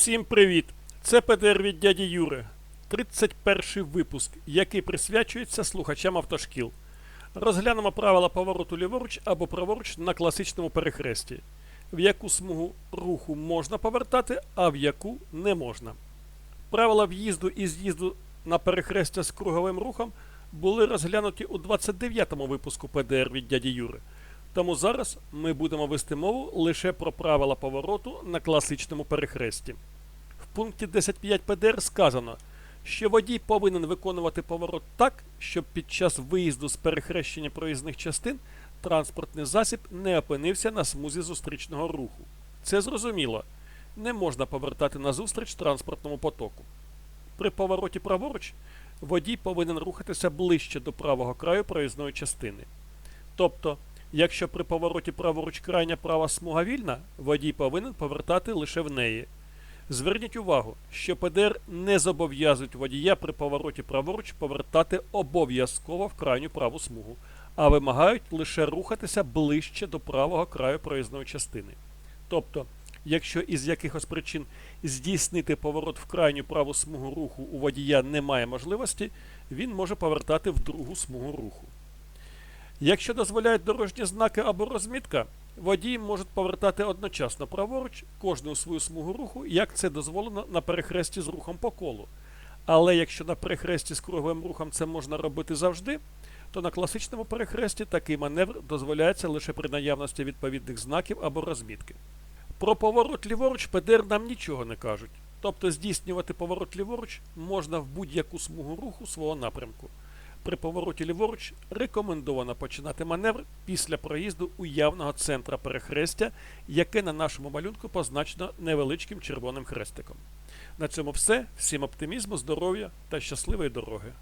Всім привіт! Це ПДР від дяді Юри. 31 випуск, який присвячується слухачам автошкіл. Розглянемо правила повороту ліворуч або праворуч на класичному перехресті, в яку смугу руху можна повертати, а в яку не можна. Правила в'їзду і з'їзду на перехрестя з круговим рухом були розглянуті у 29-му випуску ПДР від дяді Юри. Тому зараз ми будемо вести мову лише про правила повороту на класичному перехресті. Пункті 10.5 ПДР сказано, що водій повинен виконувати поворот так, щоб під час виїзду з перехрещення проїзних частин транспортний засіб не опинився на смузі зустрічного руху. Це зрозуміло. Не можна повертати назустріч транспортному потоку. При повороті праворуч водій повинен рухатися ближче до правого краю проїзної частини. Тобто, якщо при повороті праворуч крайня права смуга вільна, водій повинен повертати лише в неї. Зверніть увагу, що ПДР не зобов'язують водія при повороті праворуч повертати обов'язково в крайню праву смугу, а вимагають лише рухатися ближче до правого краю проїзної частини. Тобто, якщо із якихось причин здійснити поворот в крайню праву смугу руху у водія немає можливості, він може повертати в другу смугу руху. Якщо дозволяють дорожні знаки або розмітка, водії можуть повертати одночасно праворуч кожну свою смугу руху, як це дозволено на перехресті з рухом по колу. Але якщо на перехресті з круговим рухом це можна робити завжди, то на класичному перехресті такий маневр дозволяється лише при наявності відповідних знаків або розмітки. Про поворот ліворуч ПДР нам нічого не кажуть. Тобто здійснювати поворот ліворуч можна в будь-яку смугу руху свого напрямку. При повороті ліворуч рекомендовано починати маневр після проїзду уявного центра перехрестя, яке на нашому малюнку позначено невеличким червоним хрестиком. На цьому все. Всім оптимізму, здоров'я та щасливої дороги!